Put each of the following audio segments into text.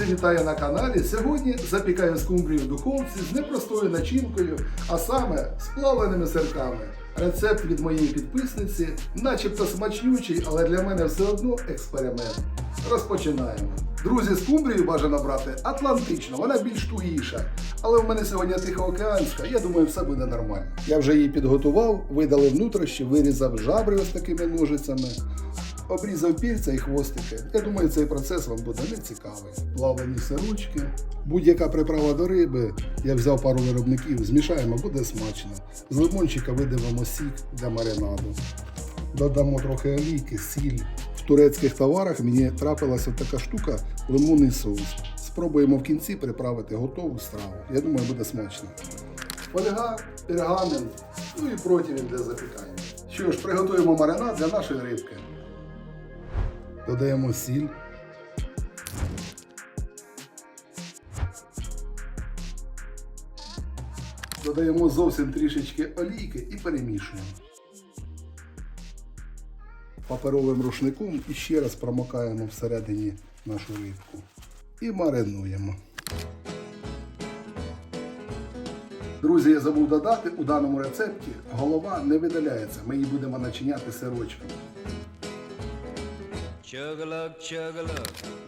Друзі, вітаю на каналі. Сьогодні запікаю скумбрію в духовці з непростою начинкою, а саме з плавленими сирками. Рецепт від моєї підписниці, начебто смачнючий, але для мене все одно експеримент. Розпочинаємо. Друзі, скумбрію бажано брати атлантично, вона більш тугіша. Але в мене сьогодні тихоокеанська, я думаю, все буде нормально. Я вже її підготував, видалив нутрощі, вирізав жабри ось такими ножицями. Обрізав пільця і хвостики. Я думаю, цей процес вам буде не цікавий. Плавлені сирочки. Будь-яка приправа до риби. Я взяв пару виробників, змішаємо, буде смачно. З лимончика видавимо сік для маринаду. Додамо трохи олійки, сіль. В турецьких товарах мені трапилася така штука лимонний соус. Спробуємо в кінці приправити готову страву. Я думаю, буде смачно. Фольга, пергамент, ну і противень для запікання. Що ж, приготуємо маринад для нашої рибки. Додаємо сіль. Додаємо зовсім трішечки олійки і перемішуємо. Паперовим рушником і ще раз промокаємо всередині нашу рибку. І маринуємо. Друзі, я забув додати, у даному рецепті голова не видаляється. Ми її будемо начиняти сирочком.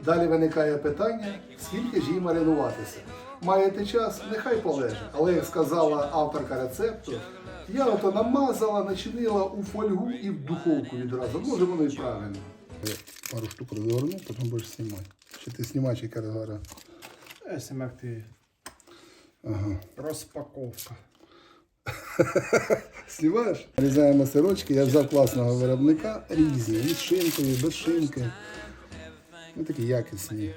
Далі виникає питання, скільки ж їй маринуватися. Маєте час, нехай полежить. Але як сказала авторка рецепту, я ото намазала, начинила у фольгу і в духовку відразу. Може воно і правильно. Я пару штук розгорну, потім будеш знімати. Чи ти знімач, яка розгора? Ага. Розпаковка. Знімаєш? Нарізаємо сирочки. Я взяв класного виробника, різні, із шинкою, без шинки. Ну такі якісні.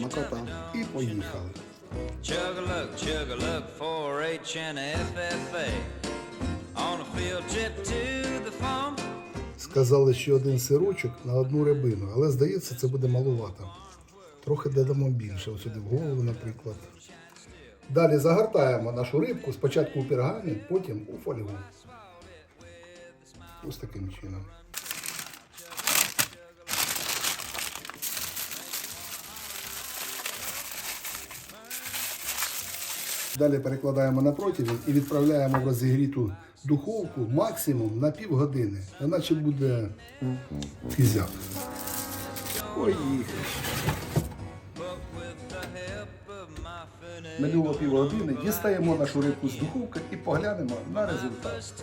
Tummy, І поїхали. Chug-a-lug, chug-a-lug, 4-H and FFA. On a field trip to the farm. Сказали, що один сирочок на одну рибину, але здається, це буде малувато. Трохи додамо більше, ось сюди в голову, наприклад. Далі загортаємо нашу рибку спочатку у пергамент, потім у фольгу. Ось таким чином. Далі перекладаємо на противень і відправляємо в розігріту духовку максимум на півгодини. Іначе буде фізяк. Поїхали. Минуло півгодини, дістаємо нашу рибку з духовки і поглянемо на результат.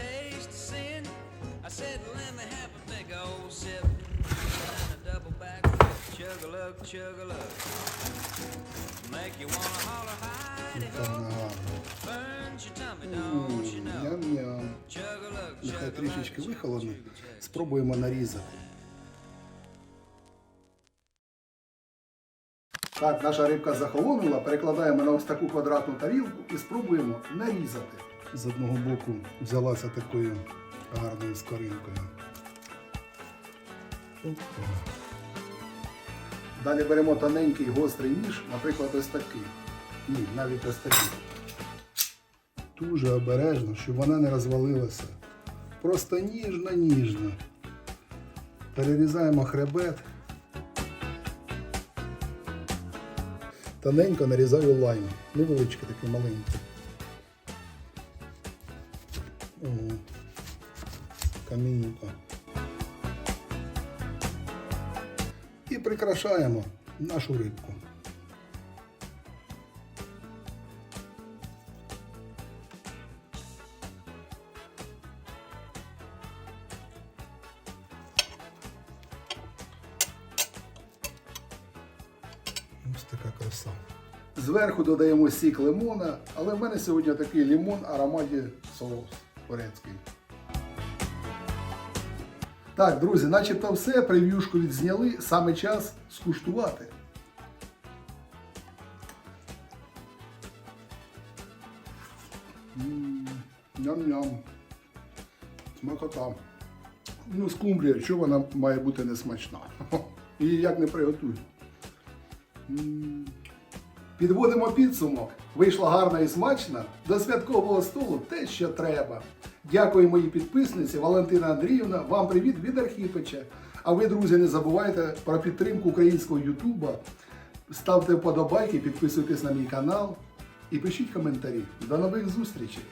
Нехай трішечки вихолоне. Спробуємо нарізати. Так, наша рибка захолонула, перекладаємо на ось таку квадратну тарілку і спробуємо нарізати. З одного боку взялася такою гарною скоринкою. Далі беремо тоненький гострий ніж, наприклад, ось такий. Ні, навіть ось такий. Дуже обережно, щоб вона не розвалилася. Просто ніжно-ніжно. Перерізаємо хребет. Тоненько нарізаю лайм. Невеличкий такий маленький. О, камінько. І прикрашаємо нашу рибку. Краса. Зверху додаємо сік лимона, але в мене сьогодні такий лимон ароматі соус турецький. Так, друзі, начебто все, прев'юшку відзняли, саме час скуштувати. Ням-ням. Смакота. Ну, скумбрія, що вона має бути несмачна? Її як не приготують. Підводимо підсумок. Вийшла гарна і смачна. До святкового столу те, що треба. Дякую моїй підписниці Валентина Андріївна. Вам привіт від Архіпича. А ви, друзі, не забувайте про підтримку українського Ютуба. Ставте вподобайки, підписуйтесь на мій канал і пишіть коментарі. До нових зустрічей!